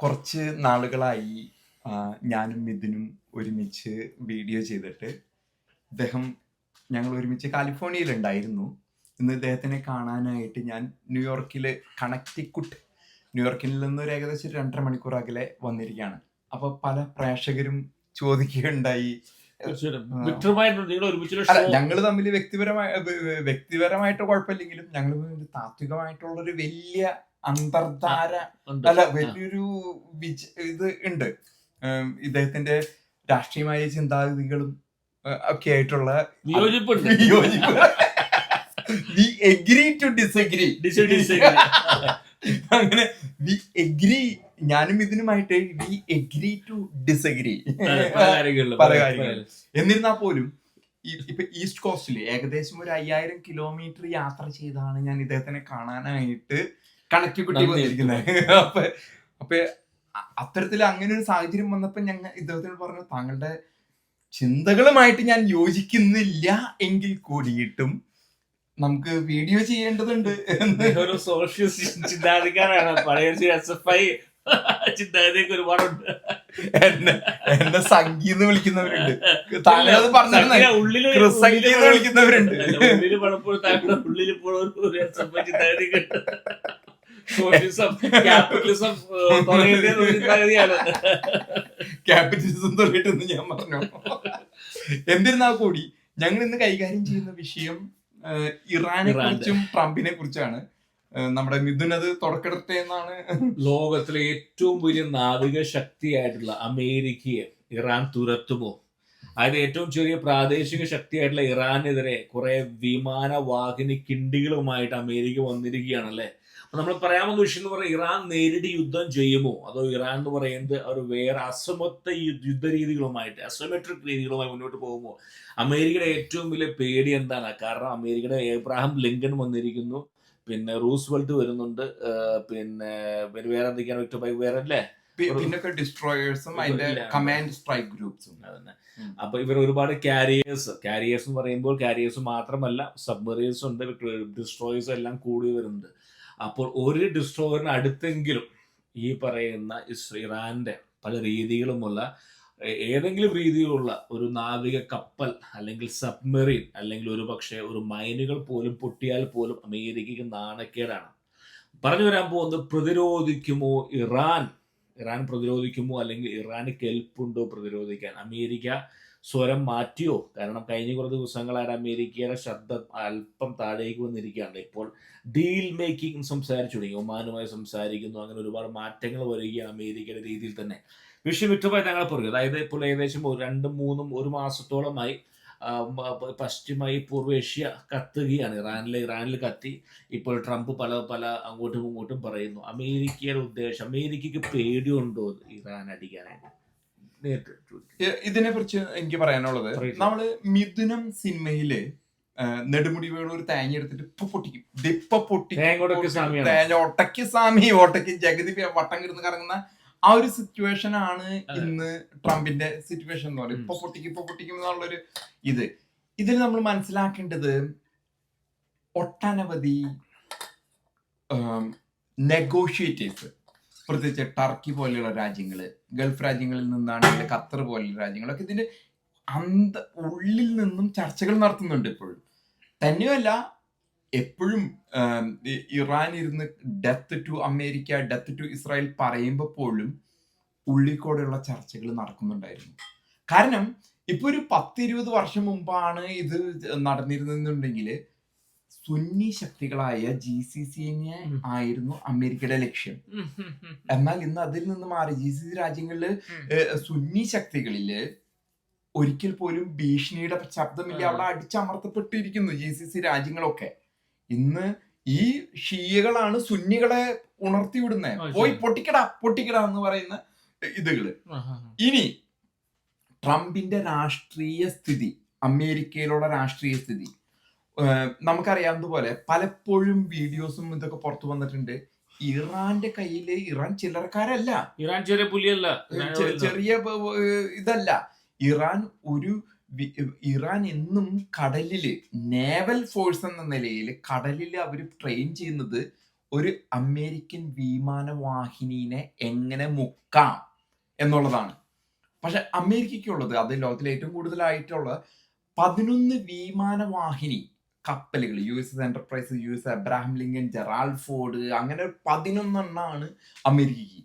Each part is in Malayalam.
കുറച്ച് നാളുകളായി ഞാനും മിഥുനും ഒരുമിച്ച് വീഡിയോ ചെയ്തിട്ട് ഇദ്ദേഹം ഞങ്ങൾ ഒരുമിച്ച് കാലിഫോർണിയയിലുണ്ടായിരുന്നു. ഇന്ന് ഇദ്ദേഹത്തിനെ കാണാനായിട്ട് ഞാൻ ന്യൂയോർക്കിൽ കണക്റ്റിക്കുട്ട് ന്യൂയോർക്കിൽ നിന്ന് ഒരു ഏകദേശം രണ്ടര മണിക്കൂർ അകലെ വന്നിരിക്കുകയാണ്. അപ്പോൾ പല പ്രേക്ഷകരും ചോദിക്കുകയുണ്ടായി. ഞങ്ങൾ തമ്മിൽ വ്യക്തിപരമായ വ്യക്തിപരമായിട്ട് കുഴപ്പമില്ലെങ്കിലും ഞങ്ങൾ താത്വികമായിട്ടുള്ള ഒരു വലിയ അന്തർധാര. അല്ല. വലിയൊരു ഇത് ഉണ്ട് ഇദ്ദേഹത്തിന്റെ രാഷ്ട്രീയമായ ചിന്താഗതികളും ഒക്കെ ആയിട്ടുള്ള വിയോജിപ്പുണ്ട് we agree to disagree Disagree, disagree. അങ്ങനെ വി എഗ്രി ഞാനും ഇതിനുമായിട്ട് വി എഗ്രി ടു ഡിസഗ്രി പല കാര്യങ്ങളിൽ. എന്നിരുന്നാൽ പോലും ഇപ്പൊ ഈസ്റ്റ് കോസ്റ്റിൽ ഏകദേശം ഒരു അയ്യായിരം കിലോമീറ്റർ യാത്ര ചെയ്താണ് ഞാൻ ഇദ്ദേഹത്തിനെ കാണാനായിട്ട് കുട്ടി വന്നിരിക്കുന്നത് അപ്പൊ അപ്പൊ അത്തരത്തിൽ അങ്ങനെ ഒരു സാഹചര്യം വന്നപ്പോ ഞങ്ങൾ ഇദ്ദേഹത്തിനോട് പറഞ്ഞു താങ്കളുടെ ചിന്തകളുമായിട്ട് ഞാൻ യോജിക്കുന്നില്ല എങ്കിൽ കൂടിയിട്ടും നമുക്ക് വീഡിയോ ചെയ്യേണ്ടതുണ്ട്. എന്ന്. ഒരു സോഷ്യൽ ചിന്താധികാരാണ് പഴയ എസ് എഫ് ഐ ചിന്താഗതിയൊക്കെ ഒരുപാടുണ്ട്. എന്നെ എന്നെ സംഗീ എന്ന് വിളിക്കുന്നവരുണ്ട് താങ്കളത് പറഞ്ഞു സംഗീത ഉള്ളിൽ ക്രിസ് സംഗീത ഉള്ളിൽ വിളിക്കുന്നവരുണ്ട്. ഉള്ളിൽ പലപ്പോഴും താങ്കളുടെ ഉള്ളിൽ ഇപ്പോഴും ഒരു ചിന്താഗതി സോഷ്യലിസം ക്യാപിറ്റലിസം ചിന്താഗതിയാണ് ക്യാപിറ്റലിസം തുടങ്ങിയിട്ടെന്ന് ഞാൻ പറഞ്ഞു. എന്നിരുന്നാൽ കൂടി ഞങ്ങൾ ഇന്ന് കൈകാര്യം ചെയ്യുന്ന വിഷയം ഇറാനെ കുറിച്ചും ട്രംപിനെ കുറിച്ചാണ്. നമ്മുടെ മിഥുൻ അത് തുടക്കെടുത്തെ എന്നാണ്. ലോകത്തിലെ ഏറ്റവും വലിയ നാവിക ശക്തിയായിട്ടുള്ള അമേരിക്കയെ ഇറാൻ തുരത്തുമോ? അതായത് ഏറ്റവും ചെറിയ പ്രാദേശിക ശക്തിയായിട്ടുള്ള ഇറാനെതിരെ കുറെ വിമാനവാഹിനി കിണ്ടികളുമായിട്ട് അമേരിക്ക വന്നിരിക്കുകയാണല്ലേ? നമ്മൾ പറയാവുന്ന വിഷയം എന്ന് പറയുന്നത് ഇറാൻ നേരിട്ട് യുദ്ധം ചെയ്യുമോ? അതോ ഇറാൻ എന്ന് പറയുന്നത് അവർ വേറെ അസമത്വ യുദ്ധ രീതികളുമായിട്ട് അസമെട്രിക് രീതികളുമായി മുന്നോട്ട് പോകുമോ? അമേരിക്കയുടെ ഏറ്റവും വലിയ പേടി എന്താണ്? കാരണം അമേരിക്കയുടെ ഏബ്രാഹിം ലിങ്കൺ വന്നിരിക്കുന്നു. പിന്നെ റൂസ്വെൽറ്റ് വരുന്നുണ്ട്. പിന്നെ വേറെ എന്തൊക്കെയാണ് വിക്ടർ ബൈ വേറെ അല്ലേ? പിന്നൊക്കെ ഡിസ്ട്രോയേഴ്സും അതിന്റെ കമാൻഡ് സ്ട്രൈക്ക് ഗ്രൂപ്പ്സും. അതന്നെ. അപ്പൊ ഇവർ ഒരുപാട് കാരിയേഴ്സ്. കാരിയേഴ്സ് എന്ന് പറയുമ്പോൾ കാരിയേഴ്സ് മാത്രമല്ല സബ്മറീൻസ് ഉണ്ട് ഡിസ്ട്രോയേഴ്സ് എല്ലാം കൂടി വരുന്നുണ്ട്. അപ്പോൾ ഒരു ഡിസ്ട്രോയറിന് അടുത്തെങ്കിലും ഈ പറയുന്ന ഇറാന്റെ പല രീതികളുമുള്ള ഏതെങ്കിലും രീതിയിലുള്ള ഒരു നാവിക കപ്പൽ അല്ലെങ്കിൽ സബ്മറീൻ അല്ലെങ്കിൽ ഒരു പക്ഷേ ഒരു മൈനുകൾ പോലും പൊട്ടിയാൽ പോലും അമേരിക്കയ്ക്ക് നാണക്കേടാണ്. പറഞ്ഞു വരാൻ പോകുന്നത് പ്രതിരോധിക്കുമോ ഇറാൻ? ഇറാൻ പ്രതിരോധിക്കുമോ അല്ലെങ്കിൽ ഇറാന് കെൽപ്പുണ്ടോ പ്രതിരോധിക്കാൻ? അമേരിക്ക സ്വരം മാറ്റിയോ? കാരണം കഴിഞ്ഞ കുറേ ദിവസങ്ങളായിട്ട് അമേരിക്കയുടെ ശബ്ദം അല്പം താഴേക്ക് വന്നിരിക്കുകയാണ്. ഇപ്പോൾ ഡീൽ മേക്കിംഗ് സംസാരിച്ചു തുടങ്ങി. ഒമാനുമായി സംസാരിക്കുന്നു. അങ്ങനെ ഒരുപാട് മാറ്റങ്ങൾ വരികയാണ് അമേരിക്കയുടെ രീതിയിൽ തന്നെ. വിഷയം വിട്ടുപോയി ഞങ്ങൾ പറയും അതായത് ഇപ്പോൾ ഏകദേശം ഒരു രണ്ടും മൂന്നും ഒരു മാസത്തോളമായി ആ, പശ്ചിമ ഈ പൂർവേഷ്യ കത്തുകയാണ്. ഇറാനിൽ ഇറാനിൽ കത്തി. ഇപ്പോൾ ട്രംപ് പല പല അങ്ങോട്ടും ഇങ്ങോട്ടും പറയുന്നു. അമേരിക്കയുടെ ഉദ്ദേശം അമേരിക്കയ്ക്ക് പേടിയുണ്ടോ ഇറാൻ അടിക്കാനായിട്ട്. നേരിട്ട് ചോദിക്കും. ഇതിനെ കുറിച്ച് എനിക്ക് പറയാനുള്ളത് പറയൂ. നമ്മൾ മിഥുനം സിനിമയിൽ നെടുമുടി വേണു ഒരു തേങ്ങ എടുത്തിട്ട് ഇപ്പൊ പൊട്ടിക്കും. ഇപ്പൊ പൊട്ടിക്കും. തേങ്ങ ഒട്ടയ്ക്ക് സാമി ഒട്ടയ്ക്ക് ജഗതി വട്ടം കിടന്ന് കറങ്ങുന്ന ആ ഒരു സിറ്റുവേഷൻ ആണ് ഇന്ന് ട്രംപിന്റെ സിറ്റുവേഷൻ എന്ന് പറയുന്നത്. ഇപ്പൊ പൊട്ടിക്കും ഇപ്പൊ പൊട്ടിക്കും എന്നുള്ളൊരു ഇത്. ഇതിൽ നമ്മൾ മനസ്സിലാക്കേണ്ടത് ഒട്ടനവധി നെഗോഷിയേറ്റേഴ്സ് പ്രത്യേകിച്ച് ടർക്കി പോലെയുള്ള രാജ്യങ്ങൾ ഗൾഫ് രാജ്യങ്ങളിൽ നിന്നാണെങ്കിൽ ഖത്തർ പോലെയുള്ള രാജ്യങ്ങളൊക്കെ ഇതിന്റെ അന്ത ഉള്ളിൽ നിന്നും ചർച്ചകൾ നടത്തുന്നുണ്ട് ഇപ്പോഴും. തന്നെയല്ല എപ്പോഴും ഇറാൻ ഇരുന്ന് death to America death to Israel പറയുമ്പോൾ പോലും ഉള്ളിക്കൂടെയുള്ള ചർച്ചകൾ നടക്കുന്നുണ്ടായിരുന്നു. കാരണം ഇപ്പൊ ഒരു പത്തിരുപത് വർഷം മുമ്പാണ് ഇത് നടന്നിരുന്നെന്നുണ്ടെങ്കിൽ സുന്നി ശക്തികളായ ജി സി സിനെ. ആയിരുന്നു അമേരിക്കയുടെ ലക്ഷ്യം. എന്നാൽ ഇന്ന് അതിൽ നിന്ന് മാറി ജി സി സി രാജ്യങ്ങളിൽ സുന്നി ശക്തികളിൽ ഒരിക്കൽ പോലും ഭീഷണിയുടെ ശബ്ദമില്ല. അവിടെ അടിച്ചമർത്തപ്പെട്ടിരിക്കുന്നു ജി സി സി രാജ്യങ്ങളൊക്കെ. ഇന്ന് ഈ ഷീയകളാണ് സുന്നികളെ ഉണർത്തി വിടുന്നത് പോയി. പൊട്ടിക്കടാ പൊട്ടിക്കടാ എന്ന് പറയുന്ന ഇതുകൾ. ഇനി ട്രംപിന്റെ രാഷ്ട്രീയ സ്ഥിതി അമേരിക്കയിലുള്ള രാഷ്ട്രീയ സ്ഥിതി. നമുക്കറിയാവുന്നതുപോലെ പലപ്പോഴും വീഡിയോസും ഇതൊക്കെ പുറത്തു വന്നിട്ടുണ്ട്. ഇറാന്റെ കയ്യിൽ ഇറാൻ ചില്ലറക്കാരല്ല. ഇറാൻ ചെറിയ പുലിയല്ല. ചെറിയ ഇതല്ല. ഇറാൻ ഒരു ഇറാൻ എന്നും കടലിൽ നേവൽ ഫോഴ്സ് എന്ന നിലയിൽ കടലിൽ അവർ ട്രെയിൻ ചെയ്യുന്നത് ഒരു അമേരിക്കൻ വിമാനവാഹിനിനെ എങ്ങനെ മുക്കാം എന്നുള്ളതാണ്. പക്ഷെ അമേരിക്കയ്ക്കുള്ളത് അത് ലോകത്തിലെ ഏറ്റവും കൂടുതലായിട്ടുള്ള പതിനൊന്ന് വിമാനവാഹിനി കപ്പലുകൾ U S S enterprise U S Abraham Lincoln Gerald Ford അങ്ങനെ പതിനൊന്നെണ്ണാണ് അമേരിക്കയ്ക്ക്.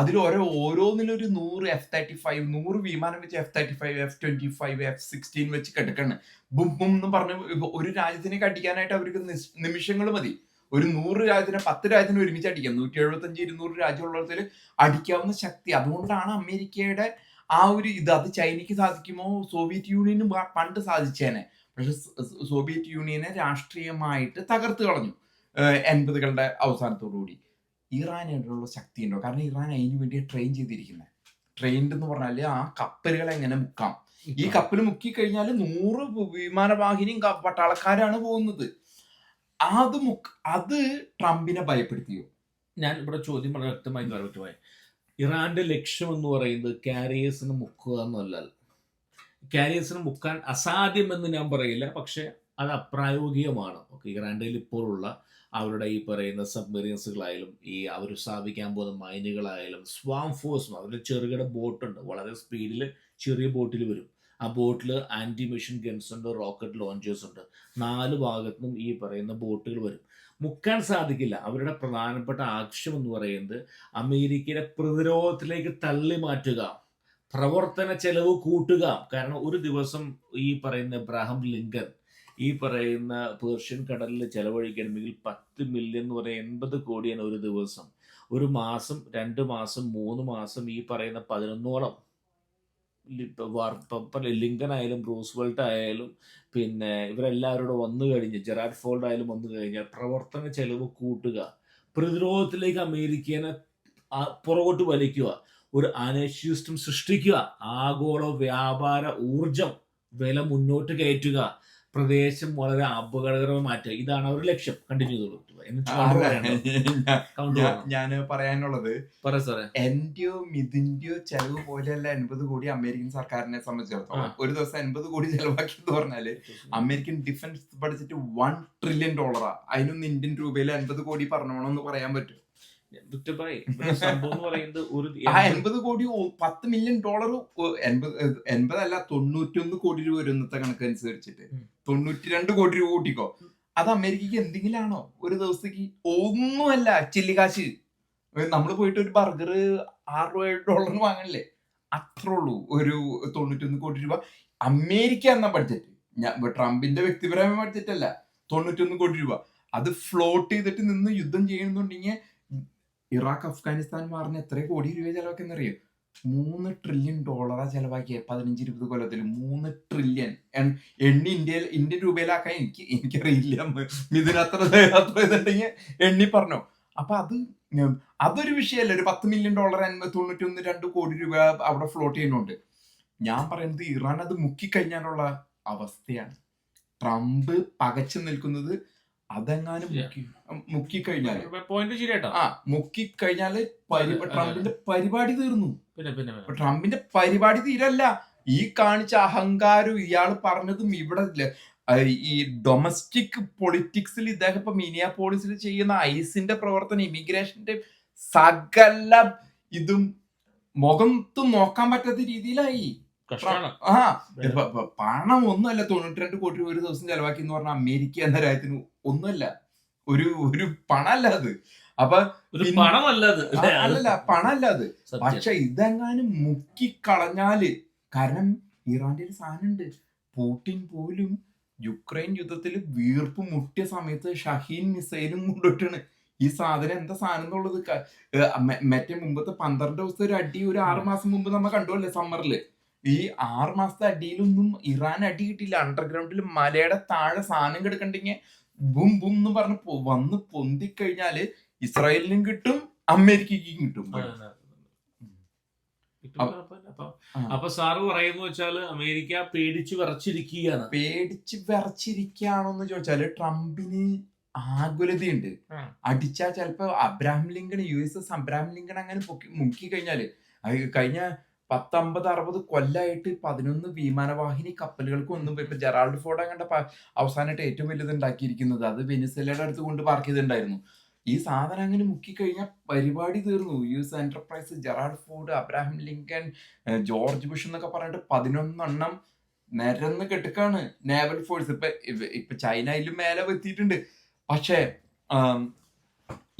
അതിൽ ഓരോ ഓരോന്നിലും ഒരു നൂറ് എഫ് തേർട്ടി ഫൈവ് നൂറ് വിമാനം വെച്ച് F thirty five F twenty five F sixteen വെച്ച് കെടുക്കണ്. ബും ബും എന്ന് പറഞ്ഞ് ഒരു രാജ്യത്തിനെ കടിക്കാനായിട്ട് അവർക്ക് നിമിഷങ്ങൾ മതി. ഒരു നൂറ് രാജ്യത്തിനെ പത്ത് രാജ്യത്തിന് ഒരുമിച്ച് അടിക്കാം. നൂറ്റി എഴുപത്തഞ്ച് ഇരുന്നൂറ് രാജ്യമുള്ളതിൽ അടിക്കാവുന്ന ശക്തി. അതുകൊണ്ടാണ് അമേരിക്കയുടെ ആ ഒരു ഇത് അത് ചൈനയ്ക്ക് സാധിക്കുമോ? സോവിയറ്റ് യൂണിയനും പണ്ട് സാധിച്ചേനെ. പക്ഷെ സോവിയറ്റ് യൂണിയനെ രാഷ്ട്രീയമായിട്ട് തകർത്ത് കളഞ്ഞു. എൺപതുകളുടെ അവസാനത്തോടുകൂടി. ഇറാനായിട്ടുള്ള ശക്തി ഉണ്ടോ കാരണം ഇറാൻ അതിന് വേണ്ടി ട്രെയിൻ ചെയ്തിരിക്കുന്നത് ട്രെയിൻഡ് എന്ന് പറഞ്ഞാൽ ആ കപ്പലുകൾ എങ്ങനെ മുക്കാം? ഈ കപ്പൽ മുക്കി കഴിഞ്ഞാൽ നൂറ് വിമാനവാഹിനിയും പട്ടാളക്കാരാണ് പോകുന്നത്. അത് മുക്ക് അത് ട്രംപിനെ ഭയപ്പെടുത്തിയോ? ഞാൻ ഇവിടെ ചോദ്യം വളരെ വ്യക്തമായി പറഞ്ഞിട്ടുപോയി ഇറാന്റെ ലക്ഷ്യം എന്ന് പറയുന്നത് കാരിയേഴ്സിന് മുക്കുക എന്നല്ല. കാരിയേഴ്സിന് മുക്കാൻ അസാധ്യമെന്ന് ഞാൻ പറയില്ല. പക്ഷെ അത് അപ്രായോഗികമാണ്. ഓക്കെ ഇറാൻഡയിൽ ഇപ്പോഴുള്ള അവരുടെ ഈ പറയുന്ന സബ്മറീൻസുകളായാലും ഈ അവർ സ്ഥാപിക്കാൻ പോകുന്ന മൈനുകളായാലും സ്വാം ഫോഴ്സും അവരുടെ ചെറുകിട ബോട്ടുണ്ട്. വളരെ സ്പീഡിൽ ചെറിയ ബോട്ടിൽ വരും. ആ ബോട്ടിൽ ആന്റി മെഷീൻ ഗൺസ് ഉണ്ട് റോക്കറ്റ് ലോഞ്ചേഴ്സ് ഉണ്ട് നാല് ഭാഗത്തുനിന്നും ഈ പറയുന്ന ബോട്ടുകൾ വരും. മുക്കാൻ സാധിക്കില്ല. അവരുടെ പ്രധാനപ്പെട്ട ആവശ്യം എന്ന് പറയുന്നത് അമേരിക്കയുടെ പ്രതിരോധത്തിലേക്ക് തള്ളി മാറ്റുക പ്രവർത്തന ചെലവ് കൂട്ടുക. കാരണം ഒരു ദിവസം ഈ പറയുന്ന എബ്രാഹിം ലിങ്കൻ ഈ പറയുന്ന പേർഷ്യൻ കടലിൽ ചെലവഴിക്കണമെങ്കിൽ പത്ത് മില്യൺ എന്ന് പറയുന്ന എൺപത് കോടിയാണ് ഒരു ദിവസം. ഒരു മാസം രണ്ട് മാസം മൂന്ന് മാസം ഈ പറയുന്ന പതിനൊന്നോളം ലിങ്കൻ ആയാലും റൂസ്വെൽട്ട് ആയാലും പിന്നെ ഇവരെല്ലാവരോടും വന്നു കഴിഞ്ഞ് ജെറാഡ് ഫോൾഡ് ആയാലും വന്നു കഴിഞ്ഞാൽ പ്രവർത്തന ചെലവ് കൂട്ടുക. പ്രതിരോധത്തിലേക്ക് അമേരിക്കനെ പുറകോട്ട് വലിക്കുക. ഒരു അനശ്യൂസ്റ്റം സൃഷ്ടിക്കുക. ആഗോള വ്യാപാര ഊർജം വില മുന്നോട്ട് കയറ്റുക പ്രദേശം വളരെ അപകടകരമായി മാറ്റുക. ഇതാണ് അവരുടെ ലക്ഷ്യം. കണ്ടിന്യൂ ചെയ്തോളൂ. ഞാൻ പറയാനുള്ളത് എന്റെയോ മിഥുന്റെയോ ചെലവ് പോലെയല്ല എൺപത് കോടി അമേരിക്കൻ സർക്കാരിനെ സംബന്ധിച്ചിടത്തോളം. ഒരു ദിവസം എൺപത് കോടി ചെലവാക്കി എന്ന് പറഞ്ഞാൽ American defence budget one trillion ഡോളറാ. അതിനൊന്ന് ഇന്ത്യൻ രൂപയിൽ എൺപത് കോടി പറഞ്ഞോണമെന്ന് പറയാൻ പറ്റും. വിക്ടർ സംഭവം എന്ന് പറയുന്നത് ഒരു ആ എൺപത് കോടി പത്ത് മില്യൺ ഡോളർ എൺപത് എൺപതല്ല തൊണ്ണൂറ്റൊന്ന് കോടി രൂപ വരും ഇന്നത്തെ കണക്ക് അനുസരിച്ചിട്ട്. തൊണ്ണൂറ്റി രണ്ട് കോടി രൂപ കൂട്ടിക്കോ. അത് അമേരിക്കക്ക് എന്തെങ്കിലും ആണോ ഒരു ദിവസത്തേക്ക് ഒന്നുമല്ല ചില്ലിക്കാശ് നമ്മൾ പോയിട്ട് ഒരു ബർഗർ ആറ് രൂപ ഏഴ് ഡോളറിന് വാങ്ങണില്ലേ അത്രേ ഉള്ളൂ ഒരു തൊണ്ണൂറ്റൊന്ന് കോടി രൂപ. അമേരിക്ക എന്ന ബഡ്ജറ്റ് ഞാൻ ട്രംപിന്റെ വ്യക്തിപരമായ ബഡ്ജറ്റ് അല്ല തൊണ്ണൂറ്റൊന്ന് കോടി രൂപ. അത് ഫ്ലോട്ട് ചെയ്തിട്ട് നിന്ന് യുദ്ധം ചെയ്യുന്നുണ്ടെങ്കിൽ ഇറാഖ് അഫ്ഗാനിസ്ഥാൻ മാറിന് എത്ര കോടി രൂപ ചെലവാക്കുന്നറിയോ മൂന്ന് ട്രില്യൺ ഡോളറാ ചെലവാക്കിയ. പതിനഞ്ച് ഇരുപത് കൊല്ലത്തിൽ മൂന്ന് ട്രില്യൺ എണ്ണി ഇന്ത്യയിൽ ഇന്ത്യൻ രൂപയിലാക്കാൻ എനിക്ക് എനിക്കറിയില്ല. ഇതിന് അത്ര ഇതുണ്ടെങ്കിൽ എണ്ണി പറഞ്ഞോ. അപ്പൊ അത് അതൊരു വിഷയമല്ല ഒരു പത്ത് മില്യൺ ഡോളർ തൊണ്ണൂറ്റി ഒന്ന് രണ്ട് കോടി രൂപ അവിടെ ഫ്ലോട്ട് ചെയ്യുന്നുണ്ട്. ഞാൻ പറയുന്നത് ഇറാൻ അത് മുക്കിക്കഴിഞ്ഞാലുള്ള അവസ്ഥയാണ്. ട്രംപ് പകച്ചു നിൽക്കുന്നത് അതെങ്ങാനും മുക്കി. മുക്കിക്കഴിഞ്ഞാൽ പോയിന്റ് ശരിയാട്ടോ ആ അതെ, അതെ, ട്രംപിന്റെ പരിപാടി തീർന്നു. പിന്നെ പിന്നെ ട്രംപിന്റെ പരിപാടി തീരല്ല. ഈ കാണിച്ച അഹങ്കാരം ഇയാൾ പറഞ്ഞതും ഇവിടെ ഈ ഡൊമസ്റ്റിക് പൊളിറ്റിക്സിൽ ഇദ്ദേഹം ഇപ്പൊ മിനിയാപോളിസിൽ ചെയ്യുന്ന ഐസിന്റെ പ്രവർത്തനം ഇമിഗ്രേഷന്റെ സകല ഇതും മുഖത്ത് നോക്കാൻ പറ്റാത്ത രീതിയിലായി. ആ പണം ഒന്നുമല്ല തൊണ്ണൂറ്റി രണ്ട് കോടി രൂപ ഒരു ദിവസം ചെലവാക്കി എന്ന് പറഞ്ഞാൽ അമേരിക്ക എന്ന രാജ്യത്തിന് ഒന്നുമല്ല. ഒരു ഒരു പണല്ല അത്. അപ്പൊ ഒരു പണമല്ല അത്. അല്ലല്ല പണല്ല അത്. സത്യം. പക്ഷെ ഇതെങ്ങാനും മുക്കിക്കളഞ്ഞാൽ കാരണം ഇറാന്റെ ഒരു സാധനമുണ്ട്. പൂട്ടിൻ പോലും യുക്രൈൻ യുദ്ധത്തിൽ വീർപ്പ് മുട്ടിയ സമയത്ത് ഷഹീൻ മിസൈലും കൊണ്ടിട്ടാണ് ഈ സാധനം എന്താ സാധനം എന്നുള്ളത് മറ്റേ മുമ്പത്തെ പന്ത്രണ്ട് ദിവസത്തെ ഒരു അടി ഒരു ആറ് മാസം മുമ്പ് നമ്മ കണ്ടുവല്ലേ സമ്മറിൽ? ഈ ആറ് മാസത്തെ അടിയിലൊന്നും ഇറാൻ അടി കിട്ടിയില്ല. അണ്ടർഗ്രൗണ്ടിൽ മലയുടെ താഴെ സാധനം കിടക്കണ്ടെങ്കിൽ ബും ബും എന്ന് പറഞ്ഞ് വന്ന് പൊന്തിക്കഴിഞ്ഞാൽ ഇസ്രായേലിനും കിട്ടും അമേരിക്കയ്ക്കും കിട്ടും. അപ്പൊ- സാറ് പറയുന്ന വെച്ചാൽ അമേരിക്ക പേടിച്ച് വിറച്ചിരിക്കുകയാണ്. പേടിച്ച് വിറച്ചിരിക്കുകയാണോന്ന് ചോദിച്ചാൽ ട്രംപിന് ആകുലതയുണ്ട്. അടിച്ചാൽ അടിച്ചാ ചിലപ്പോ Abraham Lincoln U S S Abraham Lincoln അങ്ങനെ മുക്കി കഴിഞ്ഞാൽ കഴിഞ്ഞ പത്തമ്പത് അറുപത് കൊല്ലായിട്ട് പതിനൊന്ന് വിമാനവാഹിനി കപ്പലുകൾക്ക് ഒന്നും ഇപ്പൊ ജെറാൾഡ് ഫോർഡ് അങ്ങണ്ട അവസാനമായിട്ട് ഏറ്റവും വലുത് ഉണ്ടാക്കിയിരിക്കുന്നത്. അത് വെനിസലയുടെ അടുത്ത് കൊണ്ട് പാർക്ക് ചെയ്തിട്ടുണ്ടായിരുന്നു. ഈ സാധനം അങ്ങനെ മുക്കിക്കഴിഞ്ഞാൽ പരിപാടി തീർന്നു. U S enterprise Gerald Ford Abraham Lincoln George Bush എന്നൊക്കെ പറഞ്ഞിട്ട് പതിനൊന്നെണ്ണം നിരന്ന് കെട്ടുക്കാണ് നേവൽ ഫോഴ്സ്. ഇപ്പൊ ഇപ്പൊ ചൈനയിലും മേലെ എത്തിയിട്ടുണ്ട് പക്ഷേ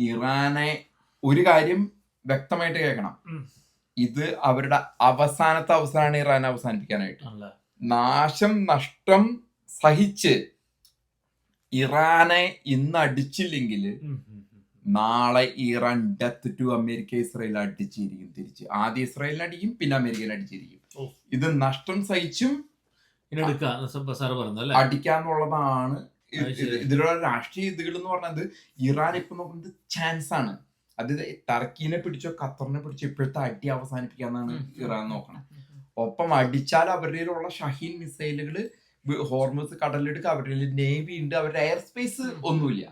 ഇറാനെ ഒരു കാര്യം വ്യക്തമായിട്ട് കേൾക്കണം. ഇത് അവരുടെ അവസാനത്തെ അവസരമാണ് ഇറാൻ അവസാനിപ്പിക്കാനായിട്ട്. നാശം നഷ്ടം സഹിച്ച് ഇറാനെ ഇന്ന് അടിച്ചില്ലെങ്കിൽ. നാളെ Iran death to America Israel അടിച്ചിരിക്കും തിരിച്ച്. ആദ്യം ഇസ്രായേലിനെ അടിക്കും പിന്നെ അമേരിക്കയിൽ അടിച്ചിരിക്കും. ഇത് നഷ്ടം സഹിച്ചും അടിക്കാന്നുള്ളതാണ് ഇതിലുള്ള രാഷ്ട്രീയ ഇതുകൾ എന്ന് പറഞ്ഞത് ഇറാൻ ഇപ്പൊ നോക്കുന്നത് ചാൻസ് ആണ്. അത് ടർക്കിനെ പിടിച്ചോ ഖത്തറിനെ പിടിച്ചോ ഇപ്പോഴത്തെ അടി അവസാനിപ്പിക്കാന്നാണ് ഇറാൻ നോക്കണം ഒപ്പം അടിച്ചാൽ അവരുടെ ഉള്ള ഷഹീൻ മിസൈലുകൾ ഹോർമസ് കടലെടുക്കുക അവരുടെ നേവി ഉണ്ട്. അവരുടെ എയർ സ്പേസ് ഒന്നുമില്ല.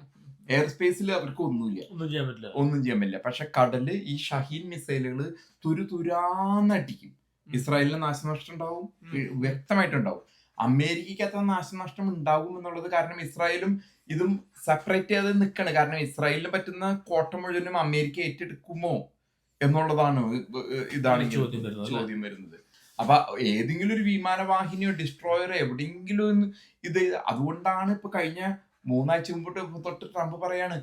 എയർ സ്പേസിൽ അവർക്ക് ഒന്നുമില്ല. ഒന്നും ചെയ്യാൻ പറ്റില്ല. ഒന്നും ചെയ്യാൻ പറ്റില്ല. പക്ഷെ കടൽ ഈ ഷഹീൻ മിസൈലുകൾ തുരു തുരാന്നടിക്കും ഇസ്രായേലിന് നാശനഷ്ടം ഉണ്ടാവും. വ്യക്തമായിട്ടുണ്ടാവും. അമേരിക്കയ്ക്ക് അത്ര നാശനഷ്ടം ഉണ്ടാകും എന്നുള്ളത് കാരണം ഇസ്രായേലും ഇതും സെപ്പറേറ്റ് ചെയ്ത് നിൽക്കാണ് കാരണം ഇസ്രായേലിന് പറ്റുന്ന കോട്ട മുഴുവനും അമേരിക്ക ഏറ്റെടുക്കുമോ എന്നുള്ളതാണ് ഇതാണ് ചോദ്യം വരുന്നത്? അപ്പൊ ഏതെങ്കിലും ഒരു വിമാനവാഹിനിയോ ഡിസ്ട്രോയറോ എവിടെയെങ്കിലും ഇത് അതുകൊണ്ടാണ് ഇപ്പൊ കഴിഞ്ഞ മൂന്നാഴ്ച മുമ്പോട്ട് തൊട്ട് ട്രംപ് പറയാണ്.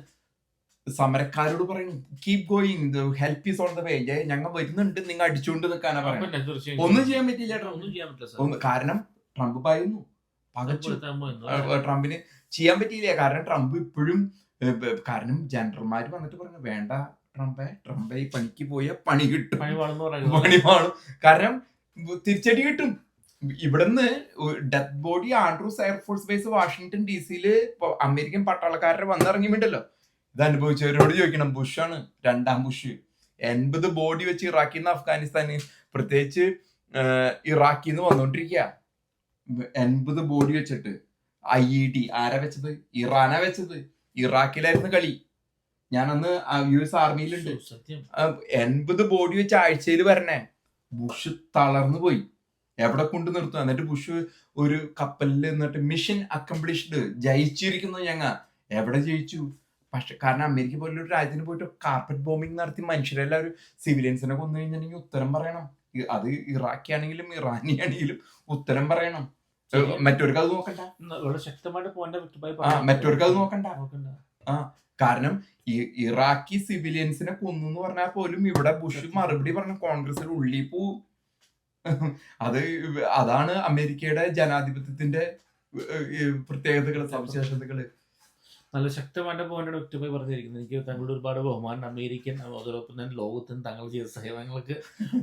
സമരക്കാരോട് പറയുന്നു keep going help is on the way ഞങ്ങൾ വരുന്നുണ്ട്. നിങ്ങൾ അടിച്ചുകൊണ്ട് നിൽക്കാനാ പറയുന്നത് ഒന്നും ചെയ്യാൻ പറ്റില്ല ഒന്നും ചെയ്യാൻ പറ്റില്ല സാർ. ഒന്ന് കാരണം ട്രംപ് ഭയന്നു പകച്ചു. ട്രംപിന് ചെയ്യാൻ പറ്റിയില്ല? കാരണം ട്രംപ് ഇപ്പോഴും കാരണം ജനറൽമാർ വന്നിട്ട് പറഞ്ഞു വേണ്ട ട്രംപെ ട്രംപെ ഈ പണിക്ക് പോയ പണി കിട്ടും. പണി വാളും കാരണം തിരിച്ചടി കിട്ടും. ഇവിടുന്ന് death body Andrews air force base Washington D സിയിൽ അമേരിക്കൻ പട്ടാളക്കാരുടെ വന്നിറങ്ങിയിട്ടുണ്ടല്ലോ. ഇത് അനുഭവിച്ചവരോട് ചോദിക്കണം ആണ് രണ്ടാം ബുഷ്. എൺപത് ബോഡി വെച്ച് ഇറാഖിൽ നിന്ന് അഫ്ഗാനിസ്ഥാന് പ്രത്യേകിച്ച് ഇറാഖിന്ന് ഇറാഖിൽ നിന്ന് വന്നോണ്ടിരിക്കുക എൺപത് ബോഡി വെച്ചിട്ട് ഐ ഇ ഡി ആരാ വെച്ചത്? ഇറാനാ വെച്ചത്. ഇറാഖിലായിരുന്നു കളി. ഞാനന്ന് യു എസ് ആർമിയിലുണ്ട്. എൺപത് ബോഡി വെച്ച് ആഴ്ചയിൽ വരണേ. ബുഷ് തളർന്നു പോയി. എവിടെ കൊണ്ട് നിർത്തും? എന്നിട്ട് ബുഷ് ഒരു കപ്പലിൽ നിന്നിട്ട് മിഷൻ അക്കംപ്ലിഷ്ഡ്. ജയിച്ചിരിക്കുന്നു ഞങ്ങ. എവിടെ ജയിച്ചു? പക്ഷെ കാരണം അമേരിക്ക പോലുള്ള ഒരു രാജ്യത്തിന് പോയിട്ട് കാർപ്പറ്റ് ബോംബിംഗ് നടത്തി മനുഷ്യരെല്ലാവരും സിവിലിയൻസിനെ കൊന്നു കഴിഞ്ഞിട്ടുണ്ടെങ്കിൽ ഉത്തരം പറയണം. അത് ഇറാഖി ആണെങ്കിലും ഇറാനി ആണെങ്കിലും ഉത്തരം പറയണം മറ്റൊരു അത് നോക്കണ്ട. മറ്റവർക്ക് അത് നോക്കണ്ട. ആ കാരണം ഇറാഖി സിവിലിയൻസിനെ കൊന്നു എന്ന് പറഞ്ഞാൽ പോലും ഇവിടെ ബുഷ് മറുപടി പറഞ്ഞ കോൺഗ്രസിൽ ഉള്ളി പോ. അത് അതാണ് അമേരിക്കയുടെ ജനാധിപത്യത്തിന്റെ പ്രത്യേകതകൾ സവിശേഷതകൾ. നല്ല ശക്തമായിട്ട് പോയിന്റാണ് വ്യക്തമായി പറഞ്ഞിരിക്കുന്നത്. എനിക്ക് താങ്കളുടെ ഒരുപാട് ബഹുമാനം അമേരിക്കൻ അതോടൊപ്പം തന്നെ ലോകത്തിന് തങ്ങൾ ചെയ്ത സേവനങ്ങൾക്ക്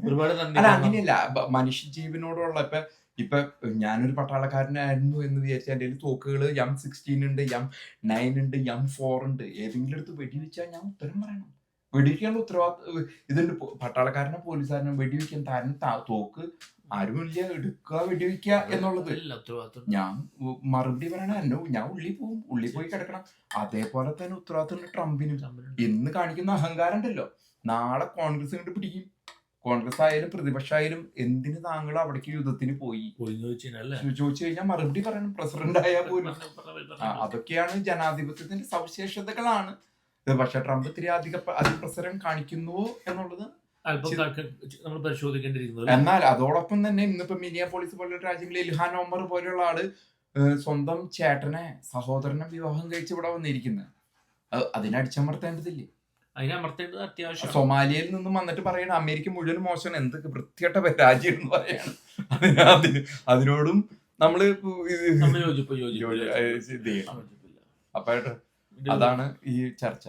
ഒരുപാട് അല്ല അങ്ങനെയല്ല. മനുഷ്യജീവനോടുള്ള ഇപ്പൊ ഇപ്പൊ ഞാനൊരു പട്ടാളക്കാരനായിരുന്നു എന്ന് വിചാരിച്ചാൽ എന്റെ തോക്കുകൾ എം സിക്സ്റ്റീൻ ഉണ്ട് എം നയൻ ഉണ്ട് എം ഫോർ ഉണ്ട്. ഏതെങ്കിലും അടുത്ത് വെടിവെച്ചാൽ ഞാൻ ഉത്തരം പറയണം. വെടിവെക്കാനുള്ള ഉത്തരവാദിത്വം ഇതുണ്ട്. പട്ടാളക്കാരനെ പോലീസുകാരനെ വെടിവെക്കാൻ താരം തോക്ക് ആരുമില്ല എടുക്കുക വെടിവെക്കുക എന്നുള്ളത്. ഉത്തരവാദിത്വം. ഞാൻ മറുപടി പറയണ. എന്നെ ഞാൻ ഉള്ളി പോവും. ഉള്ളി പോയി കിടക്കണം. അതേപോലെ തന്നെ ഉത്തരവാദിത്തം ട്രംപിനും. ഇന്ന് കാണിക്കുന്ന അഹങ്കാരം ഉണ്ടല്ലോ. നാളെ കോൺഗ്രസ് കണ്ട് പിടിക്കും. കോൺഗ്രസ് ആയാലും പ്രതിപക്ഷമായാലും എന്തിന് താങ്കൾ അവിടേക്ക് യുദ്ധത്തിന് പോയി? ചോദിച്ചു കഴിഞ്ഞാൽ മറുപടി പറയണം. പ്രസിഡന്റ് ആയാൽ പോലും അതൊക്കെയാണ് ജനാധിപത്യത്തിന്റെ സവിശേഷതകളാണ്. പക്ഷെ ട്രംപ് ഇത്തിരി അധിക അതിപ്രസരം കാണിക്കുന്നു എന്നുള്ളത് നമ്മൾ പരിശോധിക്കേണ്ടിയിരിക്കുന്നു അല്ലേ? എന്നാൽ അതോടൊപ്പം തന്നെ ഇന്നിപ്പോ മിനിയ പോളിസ് പോലുള്ള രാജ്യങ്ങളിൽ ഇൽഹാൻ ഒമർ പോലെയുള്ള ആൾ സ്വന്തം ചേട്ടനെ സഹോദരനെ വിവാഹം കഴിച്ച് ഇവിടെ വന്നിരിക്കുന്നത് അതിനടിച്ചമർത്തേണ്ടതില്ലേ അതിനെ അമർത്തേണ്ടത് അത്യാവശ്യം. സൊമാലിയയിൽ നിന്നും വന്നിട്ട് പറയണം അമേരിക്ക മുഴുവൻ മോശം എന്ത് വൃത്തികെട്ട രാജ്യം എന്ന് പറയണം. അതിന് അതിന് അതിനോടും നമ്മൾ. അപ്പൊ അതാണ് ഈ ചർച്ച.